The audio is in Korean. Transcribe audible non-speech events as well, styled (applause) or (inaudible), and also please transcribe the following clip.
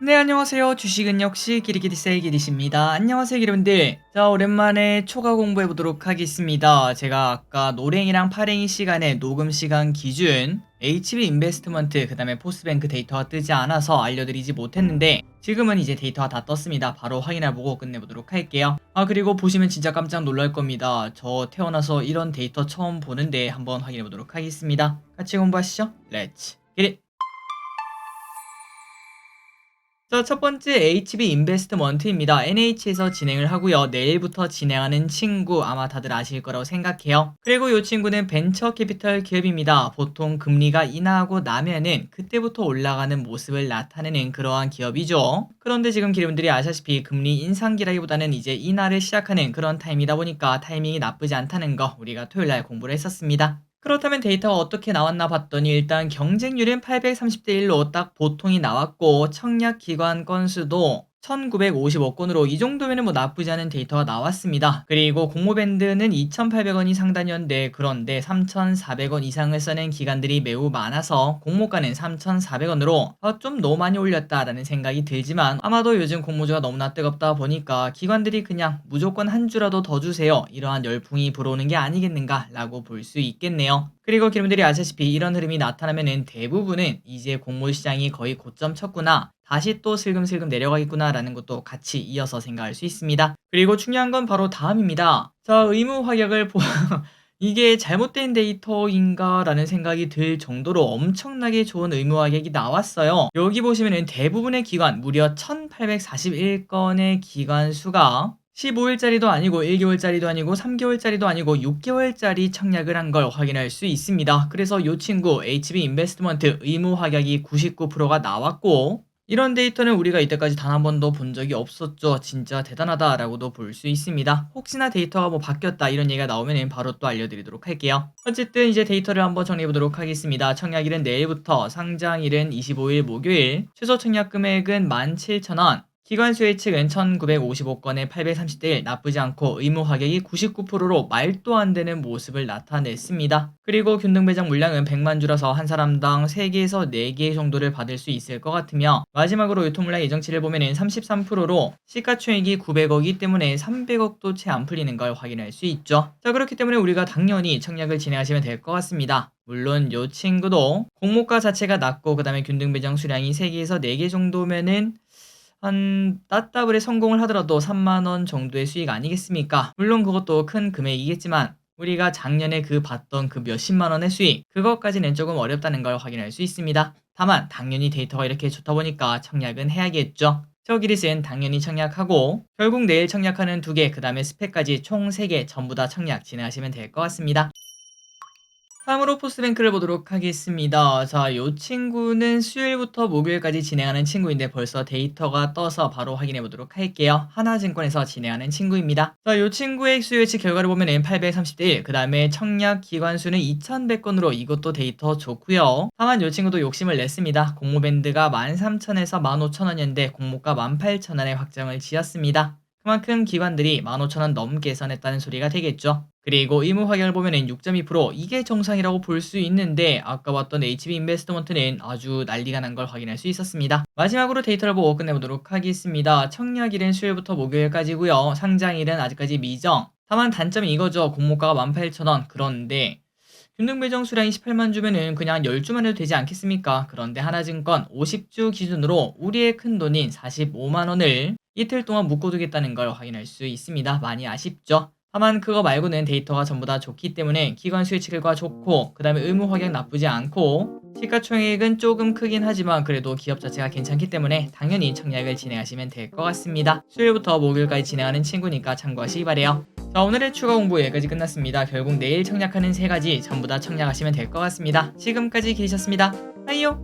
네 안녕하세요. 주식은 역시 기리기리 세이 기리십니다. 안녕하세요 여러분들. 자 오랜만에 초과 공부해 보도록 하겠습니다. 제가 아까 노랭이랑 파랭이 시간에 녹음 시간 기준 HB 인베스트먼트 그 다음에 포스뱅크 데이터가 뜨지 않아서 알려드리지 못했는데 지금은 이제 데이터가 다 떴습니다. 바로 확인해보고 끝내보도록 할게요. 아 그리고 보시면 진짜 깜짝 놀랄 겁니다. 저 태어나서 이런 데이터 처음 보는데 한번 확인해보도록 하겠습니다. 같이 공부하시죠. 렛츠 기릿 자, 첫 번째 HB 인베스트먼트입니다. NH에서 진행을 하고요. 내일부터 진행하는 친구 아마 다들 아실 거라고 생각해요. 그리고 이 친구는 벤처 캐피털 기업입니다. 보통 금리가 인하하고 나면은 그때부터 올라가는 모습을 나타내는 그러한 기업이죠. 그런데 지금 기분들이 아시다시피 금리 인상기라기보다는 이제 인하를 시작하는 그런 타임이다 보니까 타이밍이 나쁘지 않다는 거 우리가 토요일 날 공부를 했었습니다. 그렇다면 데이터가 어떻게 나왔나 봤더니 일단 경쟁률은 830대 1로 딱 보통이 나왔고 청약 기관 건수도 1955건으로 이 정도면 뭐 나쁘지 않은 데이터가 나왔습니다. 그리고 공모밴드는 2,800원이 상단이었는데 그런데 3,400원 이상을 써낸 기관들이 매우 많아서 공모가는 3,400원으로 아, 좀 너무 많이 올렸다라는 생각이 들지만 아마도 요즘 공모주가 너무나 뜨겁다 보니까 기관들이 그냥 무조건 한 주라도 더 주세요. 이러한 열풍이 불어오는 게 아니겠는가 라고 볼 수 있겠네요. 그리고 여러분들이 아시다시피 이런 흐름이 나타나면은 대부분은 이제 공모 시장이 거의 고점 쳤구나 다시 또 슬금슬금 내려가겠구나라는 것도 같이 이어서 생각할 수 있습니다. 그리고 중요한 건 바로 다음입니다. 자, 의무 확약을 보 (laughs) 이게 잘못된 데이터인가 라는 생각이 들 정도로 엄청나게 좋은 의무 확약이 나왔어요. 여기 보시면은 대부분의 기관, 무려 1841건의 기관 수가 15일짜리도 아니고 1개월짜리도 아니고 3개월짜리도 아니고 6개월짜리 청약을 한 걸 확인할 수 있습니다. 그래서 이 친구 HB 인베스트먼트 의무 확약이 99%가 나왔고 이런 데이터는 우리가 이때까지 단 한 번도 본 적이 없었죠. 진짜 대단하다라고도 볼 수 있습니다. 혹시나 데이터가 뭐 바뀌었다 이런 얘기가 나오면 바로 또 알려드리도록 할게요. 어쨌든 이제 데이터를 한번 정리해보도록 하겠습니다. 청약일은 내일부터, 상장일은 25일 목요일, 최소 청약 금액은 17,000원, 기관 수의 측은 1955건에 830대 1 나쁘지 않고 의무 확약이 99%로 말도 안 되는 모습을 나타냈습니다. 그리고 균등 배정 물량은 100만 주라서 한 사람당 3개에서 4개 정도를 받을 수 있을 것 같으며 마지막으로 유통물량 예정치를 보면 은 33%로 시가총액이 900억이기 때문에 300억도 채 안 풀리는 걸 확인할 수 있죠. 자 그렇기 때문에 우리가 당연히 청약을 진행하시면 될 것 같습니다. 물론 요 친구도 공모가 자체가 낮고 그 다음에 균등 배정 수량이 3개에서 4개 정도면은 한 따따블에 성공을 하더라도 3만 원 정도의 수익 아니겠습니까? 물론 그것도 큰 금액이겠지만 우리가 작년에 그 봤던 그 몇십만 원의 수익 그것까지는 조금 어렵다는 걸 확인할 수 있습니다. 다만 당연히 데이터가 이렇게 좋다 보니까 청약은 해야겠죠. 저기릿은 당연히 청약하고 결국 내일 청약하는 두 개, 그 다음에 스펙까지 총 세 개 전부 다 청약 진행하시면 될 것 같습니다. 다음으로 포스뱅크를 보도록 하겠습니다. 자, 이 친구는 수요일부터 목요일까지 진행하는 친구인데 벌써 데이터가 떠서 바로 확인해 보도록 할게요. 하나증권에서 진행하는 친구입니다. 자, 이 친구의 수요일치 결과를 보면 830대 1, 그 다음에 청약 기관 수는 2100건으로 이것도 데이터 좋고요. 다만 이 친구도 욕심을 냈습니다. 공모밴드가 13,000에서 15,000원이었는데 공모가 18,000원에 확정을 지었습니다. 그만큼 기관들이 15,000원 넘게 선했다는 소리가 되겠죠. 그리고 의무 확약을 보면은 6.2% 이게 정상이라고 볼 수 있는데 아까 봤던 HB 인베스트먼트는 아주 난리가 난 걸 확인할 수 있었습니다. 마지막으로 데이터를 보고 끝내보도록 하겠습니다. 청약일은 수요일부터 목요일까지고요. 상장일은 아직까지 미정. 다만 단점이 이거죠. 공모가가 18,000원. 그런데 균등 배정 수량이 18만 주면은 그냥 10주만 해도 되지 않겠습니까? 그런데 하나증권 50주 기준으로 우리의 큰 돈인 45만 원을 이틀 동안 묶어두겠다는 걸 확인할 수 있습니다. 많이 아쉽죠? 다만 그거 말고는 데이터가 전부 다 좋기 때문에 기관 수혜치 결과 좋고 그 다음에 의무 확약 나쁘지 않고 시가총액은 조금 크긴 하지만 그래도 기업 자체가 괜찮기 때문에 당연히 청약을 진행하시면 될 것 같습니다. 수요일부터 목요일까지 진행하는 친구니까 참고하시기 바래요. 자 오늘의 추가 공부 여기까지 끝났습니다. 결국 내일 청약하는 세 가지 전부 다 청약하시면 될 것 같습니다. 지금까지 계셨습니다. 하이요